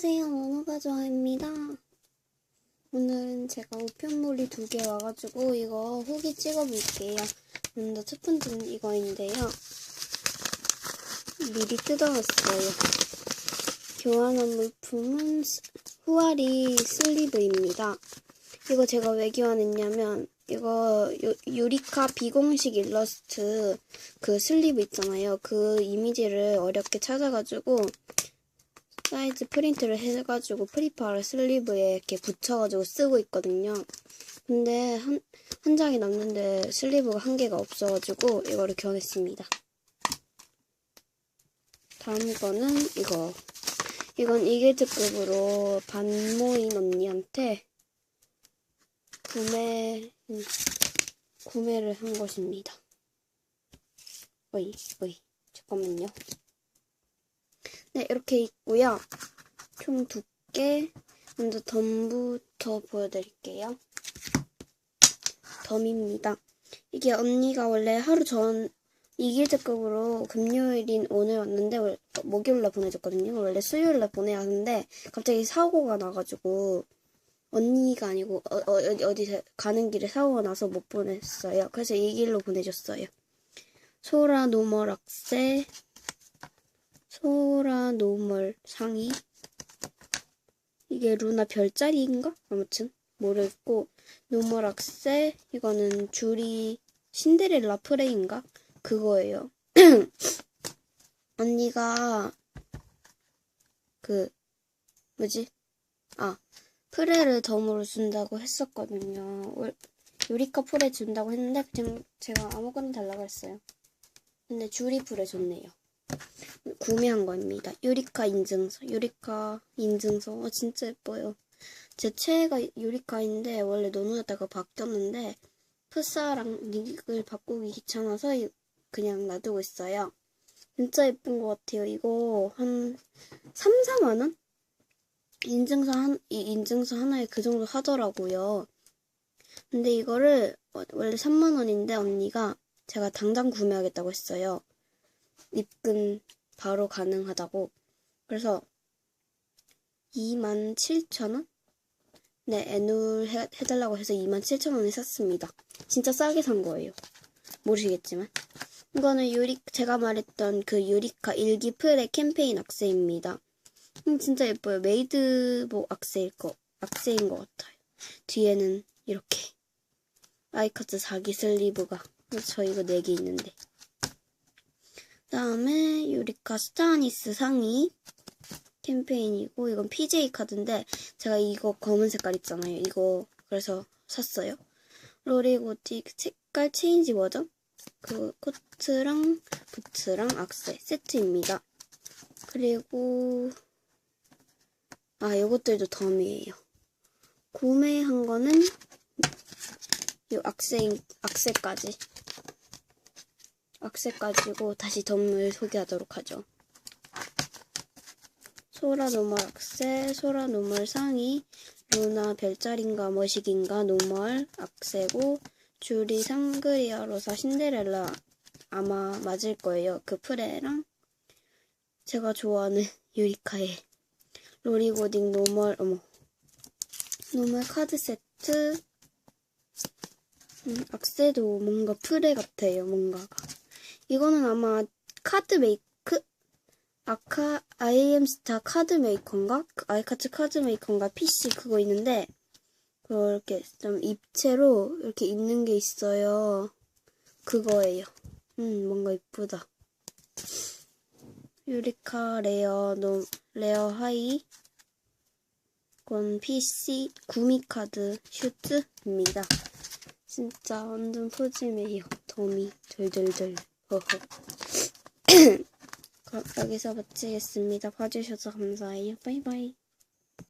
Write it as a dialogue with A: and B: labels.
A: 안녕하세요, 원호가조아입니다. 오늘은 제가 우편물이 두 개 와가지고 이거 후기 찍어볼게요. 먼저 첫 번째는 이거인데요. 미리 뜯어왔어요. 교환한 물품은 스- 후아리 슬리브입니다. 이거 제가 왜 교환했냐면 이거 유, 유리카 비공식 일러스트 그 슬리브 있잖아요. 그 이미지를 어렵게 찾아가지고 사이즈 프린트를 해가지고 프리파를 슬리브에 이렇게 붙여가지고 쓰고 있거든요. 근데 한, 한 장이 남는데 슬리브가 한 개가 없어가지고 이거를 교환했습니다. 다음 거는 이거. 이건 이길트급으로 반모인 언니한테 구매, 음, 구매를 한 것입니다. 어이, 어이, 잠깐만요. 네, 이렇게 있고요. 총 두께. 먼저 덤부터 보여드릴게요. 덤입니다. 이게 언니가 원래 하루 전 이길제급으로 금요일인 오늘 왔는데 월- 목요일날 보내줬거든요. 원래 수요일날 보내야 하는데 갑자기 사고가 나가지고 언니가 아니고 어, 어, 어디 가는 길에 사고가 나서 못 보냈어요. 그래서 이 길로 보내줬어요. 소라 노멀 악세 소라 노멀 상의 이게 루나 별자리인가? 아무튼 모르겠고 노멀 악세 이거는 줄이 신데렐라 프레인가? 그거예요. 언니가 그 뭐지? 아 프레를 덤으로 준다고 했었거든요. 월- 유리카 프레 준다고 했는데 그냥 제가 아무거나 달라고 했어요. 근데 줄이 프레 줬네요. 구매한 거입니다. 유리카 인증서. 유리카 인증서. 어, 진짜 예뻐요. 제 최애가 유리카인데 원래 노노였다가 바뀌었는데 푸사랑 닉을 바꾸기 귀찮아서 이- 그냥 놔두고 있어요. 진짜 예쁜 것 같아요. 이거 한 3, 4만 원? 인증서 한, 이 인증서 하나에 그 정도 하더라고요. 근데 이거를 어, 원래 3만 원인데 언니가 제가 당장 구매하겠다고 했어요. 입금 바로 가능하다고. 그래서 2만 7천 원? 네, 애눌 해, 해달라고 해서 2만 7천 원에 샀습니다. 진짜 싸게 산 거예요. 모르시겠지만. 이거는 유리, 제가 말했던 그 유리카 일기 프레 캠페인 악세입니다. 음, 진짜 예뻐요. 메이드복 악세일 거, 악세인 것 같아요. 뒤에는 이렇게. 아이커트 4기 슬리브가. 저 이거 4개 있는데. 다음에 유리카 스타니스 상의 캠페인이고 이건 PJ 카드인데 제가 이거 검은 색깔 있잖아요. 이거 그래서 샀어요. 로리고틱 색깔 체인지 버전 그 코트랑 부츠랑 악세 세트입니다. 그리고 아 요것들도 덤이에요. 구매한 거는 요 악세 악세까지 악세까지고 다시 덤을 소개하도록 하죠. 소라 노멀 악세, 소라 노멀 상의, 루나 별자리인가 머시기인가 노멀 악세고 줄이 상그리아 로사 신데렐라 아마 맞을 거예요. 그 프레랑 제가 좋아하는 유리카의 로리고딩 노멀 어머 노멀 카드 세트 음, 악세도 뭔가 프레 같아요. 뭔가가 이거는 아마 카드 메이크 아카 IM 스타 카드 메이커인가? 그 아이카츠 카드 메이커인가? PC 그거 있는데 그렇게 좀 입체로 이렇게 있는 게 있어요. 그거예요. 음, 뭔가 이쁘다. 유리카 레어 노 레어 하이 건 PC 구미 카드 슈트입니다. 진짜 완전 푸짐해요. 덤이 덜덜덜. 그럼 여기서 마치겠습니다. 봐주셔서 감사해요. 바이바이.